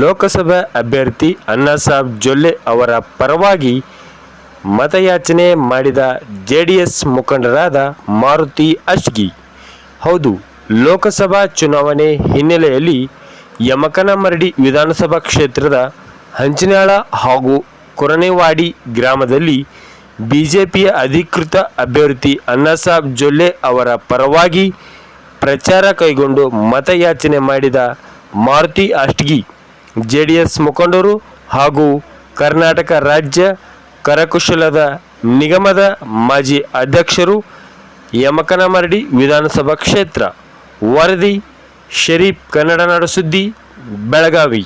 ಲೋಕಸಭಾ ಅಭ್ಯರ್ಥಿ ಅಣ್ಣಾಸಾಬ್ ಜೊಲ್ಲೆ ಅವರ ಪರವಾಗಿ ಮತಯಾಚನೆ ಮಾಡಿದ ಜೆ ಡಿ ಎಸ್ ಮುಖಂಡರಾದ ಮಾರುತಿ ಅಶ್ಗಿ. ಹೌದು, ಲೋಕಸಭಾ ಚುನಾವಣೆ ಹಿನ್ನೆಲೆಯಲ್ಲಿ ಯಮಕನಮರಡಿ ವಿಧಾನಸಭಾ ಕ್ಷೇತ್ರದ ಹಂಚಿನಾಳ ಹಾಗೂ ಕೊರನೆವಾಡಿ ಗ್ರಾಮದಲ್ಲಿ ಬಿಜೆಪಿಯ ಅಧಿಕೃತ ಅಭ್ಯರ್ಥಿ ಅಣ್ಣಾಸಾಬ್ ಜೊಲ್ಲೆ ಅವರ ಪರವಾಗಿ ಪ್ರಚಾರ ಕೈಗೊಂಡು ಮತಯಾಚನೆ ಮಾಡಿದ Maruti Ashtagi J D S ಮುಖಂಡರು ಹಾಗೂ ಕರ್ನಾಟಕ ರಾಜ್ಯ ಕರಕುಶಲದ ನಿಗಮದ ಮಾಜಿ ಅಧ್ಯಕ್ಷರು ಯಮಕನಮರಡಿ ವಿಧಾನಸಭಾ ಕ್ಷೇತ್ರ ವರದಿ, ಶರೀಫ್ ಕನ್ನಡ ನಾಡು ಸುದ್ದಿ, ಬೆಳಗಾವಿ.